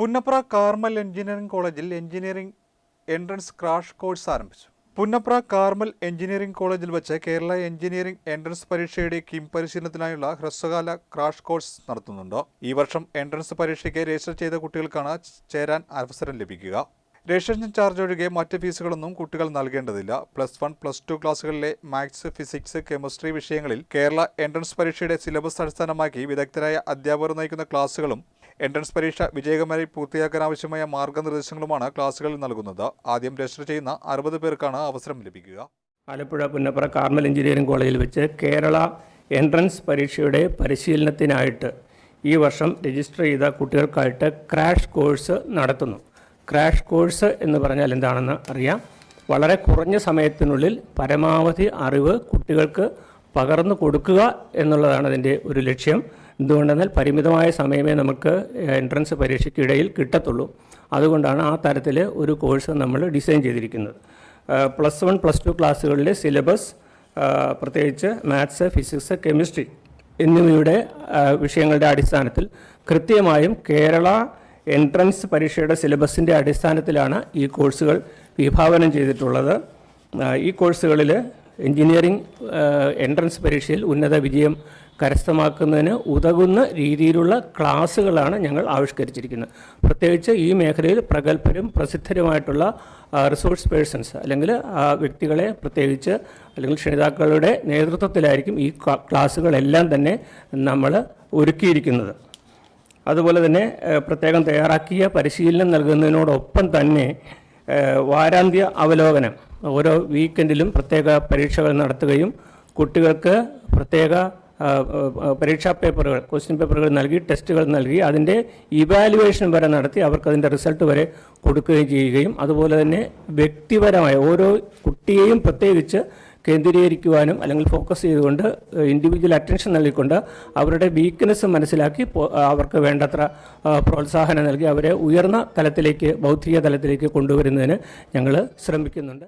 Punnapra Carmel engineering കോളേജിൽ engineering entrance crash course ആരംഭിച്ചു. Punnapra Carmel engineering കോളേജിൽ വെച്ച് കേരള എഞ്ചിനീയറിംഗ് എൻട്രൻസ് പരീക്ഷയുടെ കിം പരിശീലനത്തിനായുള്ള ഹ്രസ്വകാല ക്രാഷ് കോഴ്സ് നടത്തുന്നുണ്ട്. ഈ വർഷം എൻട്രൻസ് പരീക്ഷയ്ക്ക് രജിസ്റ്റർ ചെയ്ത കുട്ടികൾക്കാണ് ചേരാൻ അവസരം ലഭിക്കുക. രജിസ്ട്രേഷൻ ചാർജ് ഒഴികെ മറ്റ് ഫീസുകളൊന്നും കുട്ടികൾ നൽകേണ്ടതില്ല. പ്ലസ് വൺ പ്ലസ് ടു ക്ലാസ്സുകളിലെ മാത്സ് ഫിസിക്സ് കെമിസ്ട്രി വിഷയങ്ങളിൽ കേരള എൻട്രൻസ് പരീക്ഷയുടെ സിലബസ് അടിസ്ഥാനമാക്കി വിദഗ്ധരായ അധ്യാപകർ നയിക്കുന്ന ക്ലാസുകളും എൻട്രൻസ് പരീക്ഷ വിജയകരമായി പൂർത്തിയാക്കാൻ ആവശ്യമായ മാർഗനിർദ്ദേശങ്ങളുമാണ് ക്ലാസുകളിൽ നൽകുന്നത്. ആദ്യം രജിസ്റ്റർ ചെയ്യുന്ന അറുപത് പേർക്കാണ് അവസരം ലഭിക്കുക. ആലപ്പുഴ പുന്നപ്ര കാർമൽ എഞ്ചിനീയറിംഗ് കോളേജിൽ വെച്ച് കേരള എൻട്രൻസ് പരീക്ഷയുടെ പരിശീലനത്തിനായിട്ട് ഈ വർഷം രജിസ്റ്റർ ചെയ്ത കുട്ടികൾക്കായിട്ട് ക്രാഷ് കോഴ്സ് നടത്തുന്നു. ക്രാഷ് കോഴ്സ് എന്ന് പറഞ്ഞാൽ എന്താണെന്ന് അറിയാം? വളരെ കുറഞ്ഞ സമയത്തിനുള്ളിൽ പരമാവധി അറിവ് കുട്ടികൾക്ക് പകർന്നു കൊടുക്കുക എന്നുള്ളതാണ് അതിന്റെ ഒരു ലക്ഷ്യം. എന്തുകൊണ്ടെന്നാൽ പരിമിതമായ സമയമേ നമുക്ക് എൻട്രൻസ് പരീക്ഷയ്ക്കിടയിൽ കിട്ടത്തുള്ളൂ. അതുകൊണ്ടാണ് ആ തരത്തിൽ ഒരു കോഴ്സ് നമ്മൾ ഡിസൈൻ ചെയ്തിരിക്കുന്നത്. പ്ലസ് വൺ പ്ലസ് ടു ക്ലാസ്സുകളിലെ സിലബസ് പ്രത്യേകിച്ച് മാത്സ് ഫിസിക്സ് കെമിസ്ട്രി എന്നിവയുടെ വിഷയങ്ങളുടെ അടിസ്ഥാനത്തിൽ കൃത്യമായും കേരള എൻട്രൻസ് പരീക്ഷയുടെ സിലബസിന്റെ അടിസ്ഥാനത്തിലാണ് ഈ കോഴ്സുകൾ വിഭാവനം ചെയ്തിട്ടുള്ളത്. ഈ കോഴ്സുകളിൽ എഞ്ചിനീയറിംഗ് എൻട്രൻസ് പരീക്ഷയിൽ ഉന്നത വിജയം കരസ്ഥമാക്കുന്നതിന് ഉതകുന്ന രീതിയിലുള്ള ക്ലാസ്സുകളാണ് ഞങ്ങൾ ആവിഷ്കരിച്ചിരിക്കുന്നത്. പ്രത്യേകിച്ച് ഈ മേഖലയിൽ പ്രഗത്ഭരും പ്രസിദ്ധരുമായിട്ടുള്ള റിസോഴ്സ് പേഴ്സൺസ് അല്ലെങ്കിൽ വ്യക്തികളെ പ്രത്യേകിച്ച് അല്ലെങ്കിൽ ക്ഷണിതാക്കളുടെ നേതൃത്വത്തിലായിരിക്കും ഈ ക്ലാസ്സുകളെല്ലാം തന്നെ നമ്മൾ ഒരുക്കിയിരിക്കുന്നത്. അതുപോലെ തന്നെ പ്രത്യേകം തയ്യാറാക്കിയ പരിശീലനം നൽകുന്നതിനോടൊപ്പം തന്നെ വാരാന്ത്യ അവലോകനം ഓരോ വീക്കെൻഡിലും പ്രത്യേക പരീക്ഷകൾ നടത്തുകയും കുട്ടികൾക്ക് പ്രത്യേക പരീക്ഷാ പേപ്പറുകൾ ക്വസ്റ്റ്യൻ പേപ്പറുകൾ നൽകി ടെസ്റ്റുകൾ നൽകി അതിന്റെ ഇവാലുവേഷൻ വരെ നടത്തി അവർക്ക് അതിന്റെ റിസൾട്ട് വരെ കൊടുക്കുകയും ചെയ്യുകയും അതുപോലെ തന്നെ വ്യക്തിപരമായ ഓരോ കുട്ടിയെയും പ്രത്യേകിച്ച് കേന്ദ്രീകരിക്കുവാനും അല്ലെങ്കിൽ ഫോക്കസ് ചെയ്തുകൊണ്ട് ഇൻഡിവിജ്വൽ അറ്റൻഷൻ നൽകിക്കൊണ്ട് അവരുടെ വീക്ക്നെസ് മനസ്സിലാക്കി അവർക്ക് വേണ്ടത്ര പ്രോത്സാഹനം നൽകി അവരെ ഉയർന്ന തലത്തിലേക്ക് ബൗദ്ധിക തലത്തിലേക്ക് കൊണ്ടുവരുന്നതിന് ഞങ്ങൾ ശ്രമിക്കുന്നുണ്ട്.